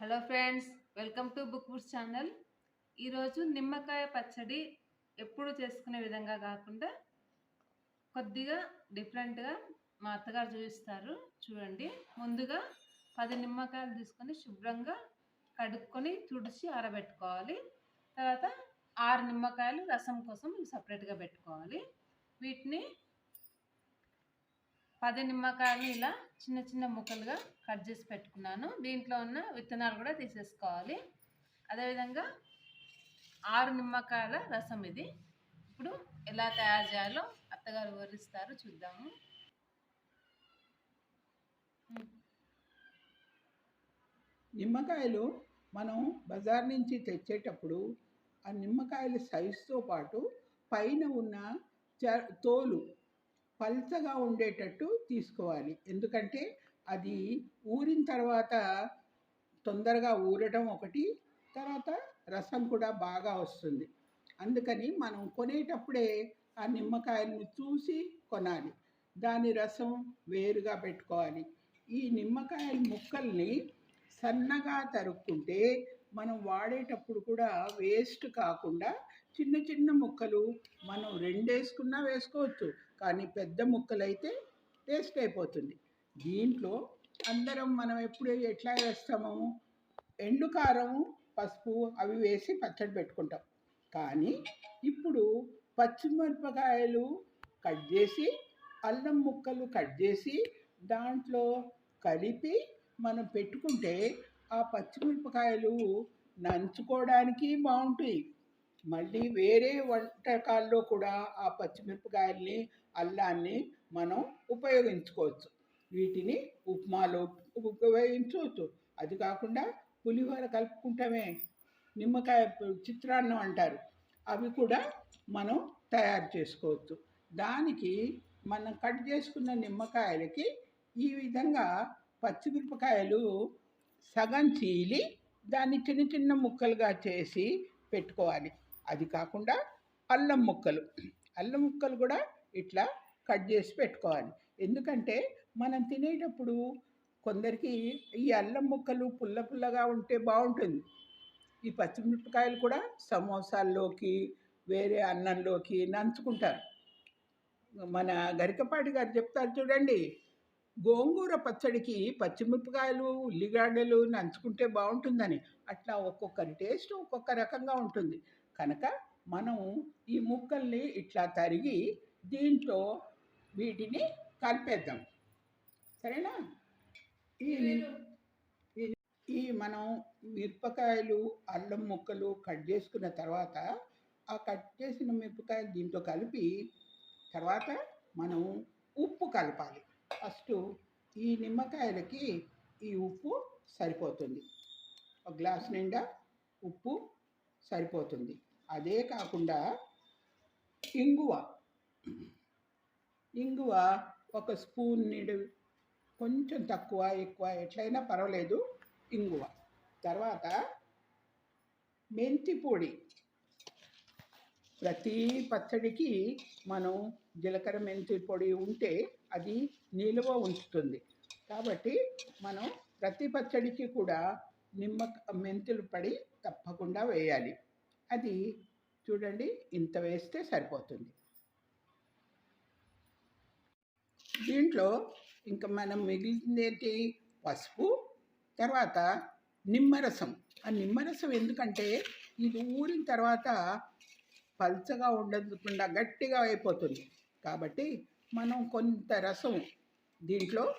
Hello friends welcome to book books channel. ఈరోజు నిమ్మకాయ పచ్చడి ఎప్పుడు చేసుకునే విధంగా కాకుండా కొద్దిగా డిఫరెంట్గా మా అత్తగారు చూపిస్తారు. చూడండి ముందుగా పది నిమ్మకాయలు తీసుకొని శుభ్రంగా కడుక్కొని తుడిచి ఆరబెట్టుకోవాలి. తర్వాత ఆరు నిమ్మకాయలు రసం కోసం సపరేట్గా పెట్టుకోవాలి. వీటిని పది నిమ్మకాయలు ఇలా చిన్న చిన్న ముక్కలుగా కట్ చేసి పెట్టుకున్నాను. దీంట్లో ఉన్న విత్తనాలు కూడా తీసేసుకోవాలి. అదేవిధంగా ఆరు నిమ్మకాయల రసం ఇది. ఇప్పుడు ఎలా తయారు చేయాలో అత్తగారు వివరిస్తారు చూద్దాము. నిమ్మకాయలు మనం బజార్ నుంచి తెచ్చేటప్పుడు ఆ నిమ్మకాయల సైజుతో పాటు పైన ఉన్న చ తోలు పల్చగా ఉండేటట్టు తీసుకోవాలి. ఎందుకంటే అది ఊరిన తర్వాత తొందరగా ఊరడం ఒకటి తర్వాత రసం కూడా బాగా వస్తుంది. అందుకని మనం కొనేటప్పుడే ఆ నిమ్మకాయలను చూసి కొనాలి. దాని రసం వేరుగా పెట్టుకోవాలి. ఈ నిమ్మకాయల ముక్కల్ని సన్నగా తరుక్కుంటే మనం వాడేటప్పుడు కూడా వేస్ట్ కాకుండా చిన్న చిన్న ముక్కలు మనం రెండేసుకున్నా వేసుకోవచ్చు. కానీ పెద్ద ముక్కలైతే టేస్ట్ అయిపోతుంది. దీంట్లో అందరం మనం ఎప్పుడు ఎట్లా వేస్తాము? ఎండు కారం పసుపు అవి వేసి పచ్చడి పెట్టుకుంటాం. కానీ ఇప్పుడు పచ్చిమిరపకాయలు కట్ చేసి అల్లం ముక్కలు కట్ చేసి దాంట్లో కలిపి మనం పెట్టుకుంటే ఆ పచ్చిమిరపకాయలు నంచుకోవడానికి బాగుంటాయి. మళ్ళీ వేరే వంటకాల్లో కూడా ఆ పచ్చిమిరపకాయల్ని అల్లాన్ని మనం ఉపయోగించుకోవచ్చు. వీటిని ఉప్మాలో ఉపయోగించవచ్చు. అది కాకుండా పులిహోర కలుపుకుంటామే. నిమ్మకాయ చిత్రాన్నం అంటారు. అవి కూడా మనం తయారు చేసుకోవచ్చు. దానికి మనం కట్ చేసుకున్న నిమ్మకాయలకి ఈ విధంగా పచ్చిమిరపకాయలు సగం చీలి దాన్ని చిన్న చిన్న ముక్కలుగా చేసి పెట్టుకోవాలి. అది కాకుండా అల్లం ముక్కలు. అల్లం ముక్కలు కూడా ఇట్లా కట్ చేసి పెట్టుకోవాలి. ఎందుకంటే మనం తినేటప్పుడు కొందరికి ఈ అల్లం ముక్కలు పుల్ల పుల్లగా ఉంటే బాగుంటుంది. ఈ పచ్చిమిరపకాయలు కూడా సమోసాల్లోకి వేరే అన్నంలోకి నంచుకుంటారు. మన గరికపాటి గారు చెప్తారు చూడండి గోంగూర పచ్చడికి పచ్చిమిరపకాయలు ఉల్లిగడ్డలు నంచుకుంటే బాగుంటుందని. అట్లా ఒక్కొక్కరి టేస్ట్ ఒక్కొక్క రకంగా ఉంటుంది. కనుక మనం ఈ ముక్కల్ని ఇట్లా తరిగి దీంట్లో వీటిని కలిపేద్దాం. సరేనా? ఈ ఈ- మనం మిరపకాయలు అల్లం ముక్కలు కట్ చేసుకున్న తర్వాత ఆ కట్ చేసిన మిరపకాయలు దీంట్లో కలిపి తర్వాత మనం ఉప్పు కలపాలి. ఫస్ట్ ఈ నిమ్మకాయలకి ఈ ఉప్పు సరిపోతుంది. ఒక గ్లాస్ నిండా ఉప్పు సరిపోతుంది. అదే కాకుండా ఇంగువ. ఇంగువ ఒక స్పూన్ నిండు కొంచెం తక్కువ ఎక్కువ ఎట్లయినా పర్వాలేదు. ఇంగువ. తర్వాత మెంతి పొడి. ప్రతి పచ్చడికి మనం జీలకర్ర మెంతి పొడి ఉంటే అది నిలువ ఉంచుతుంది. కాబట్టి మనం ప్రతి పచ్చడికి కూడా నిమ్మ మెంతులు పడి తప్పకుండా వేయాలి. అది చూడండి ఇంత వేస్తే సరిపోతుంది. దీంట్లో ఇంకా మనం మిగిలింది ఏంటి పసుపు తర్వాత నిమ్మరసం. ఆ నిమ్మరసం ఎందుకంటే ఇది ఊరిన తర్వాత పల్చగా ఉండకుండా గట్టిగా అయిపోతుంది. కాబట్టి మనం కొంత రసం దీంట్లో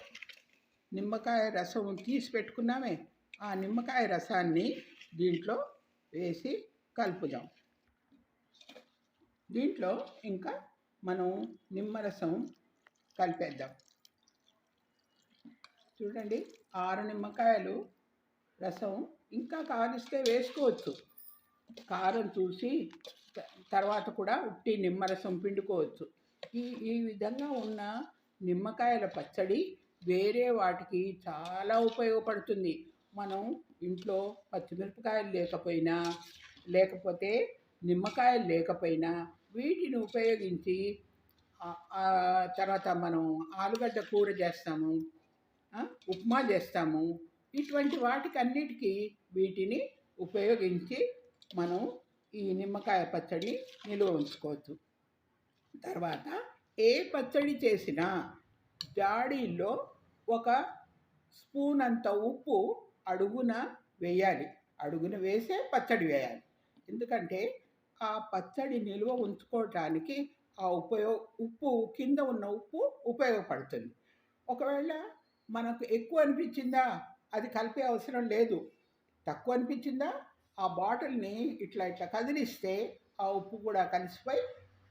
నిమ్మకాయ రసం తీసి పెట్టుకున్నామే. ఆ నిమ్మకాయ రసాన్ని దీంట్లో వేసి కలుపుదాం. దీంట్లో ఇంకా మనం నిమ్మరసం కలిపేద్దాం. చూడండి ఆరు నిమ్మకాయలు రసం ఇంకా కారిస్తే వేసుకోవచ్చు. కారం చూసి తర్వాత కూడా ఉట్టి నిమ్మరసం పిండుకోవచ్చు. ఈ ఈ విధంగా ఉన్న నిమ్మకాయల పచ్చడి వేరే వాటికి చాలా ఉపయోగపడుతుంది. మనం ఇంట్లో పచ్చిమిరపకాయలు లేకపోయినా లేకపోతే నిమ్మకాయలు లేకపోయినా వీటిని ఉపయోగించి తర్వాత మనం ఆలుగడ్డ కూర చేస్తాము ఉప్మా చేస్తాము. ఇటువంటి వాటికి అన్నిటికీ వీటిని ఉపయోగించి మనం ఈ నిమ్మకాయ పచ్చడి నిల్వ ఉంచుకోవచ్చు. తర్వాత ఏ పచ్చడి చేసినా జాడీలో ఒక స్పూన్ అంత ఉప్పు అడుగున వేయాలి. అడుగున వేసే పచ్చడి వేయాలి. ఎందుకంటే ఆ పచ్చడి నిల్వ ఉంచుకోవటానికి ఆ ఉపయోగ ఉప్పు కింద ఉన్న ఉప్పు ఉపయోగపడుతుంది. ఒకవేళ మనకు ఎక్కువ అనిపించిందా అది కలిపే అవసరం లేదు. తక్కువ అనిపించిందా ఆ బాటిల్ని ఇట్లా ఇట్లా కదిలిస్తే ఆ ఉప్పు కూడా కలిసిపోయి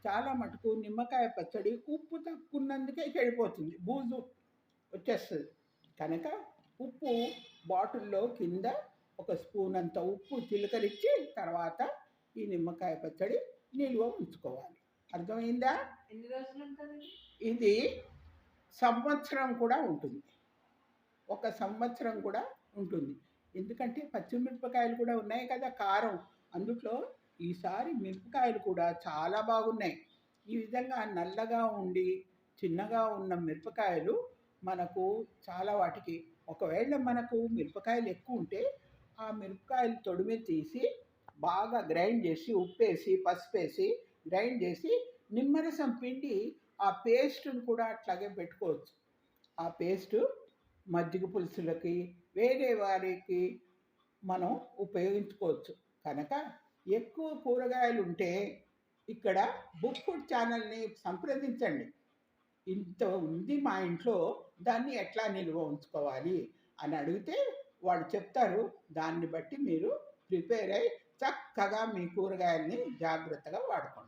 చాలా మటుకు నిమ్మకాయ పచ్చడి ఉప్పు తక్కువన్నందుకే చెడిపోతుంది బూజు వచ్చేస్తుంది. కనుక ఉప్పు బాటిల్లో కింద ఒక స్పూన్ అంత ఉప్పు చిలకరించి తర్వాత ఈ నిమ్మకాయ పచ్చడి నిల్వ ఉంచుకోవాలి. అర్థమైందా? ఇది సంవత్సరం కూడా ఉంటుంది. ఒక సంవత్సరం కూడా ఉంటుంది. ఎందుకంటే పచ్చిమిరపకాయలు కూడా ఉన్నాయి కదా కారం. అందుట్లో ఈసారి మిరపకాయలు కూడా చాలా బాగున్నాయి. ఈ విధంగా నల్లగా ఉండి చిన్నగా ఉన్న మిరపకాయలు మనకు చాలా వాటికి ఒకవేళ మనకు మిరపకాయలు ఎక్కువ ఉంటే ఆ మిరపకాయలు తొడిమి తీసి బాగా గ్రైండ్ చేసి ఉప్పేసి పసుపేసి గ్రైండ్ చేసి నిమ్మరసం పిండి ఆ పేస్ట్ను కూడా అట్లాగే పెట్టుకోవచ్చు. ఆ పేస్ట్ మజ్జిగ పులుసులకి వేరే వారికి మనం ఉపయోగించుకోవచ్చు. కనుక ఎక్కువ కూరగాయలు ఉంటే ఇక్కడ బుక్ ఫుడ్ ఛానల్ని సంప్రదించండి. ఇంత ఉంది మా ఇంట్లో దాన్ని ఎట్లా నిల్వ ఉంచుకోవాలి అని అడిగితే వాళ్ళు చెప్తారు. దాన్ని బట్టి మీరు ప్రిపేర్ అయ్యి చక్కగా మీ కూరగాయల్ని జాగ్రత్తగా వాడుకోండి.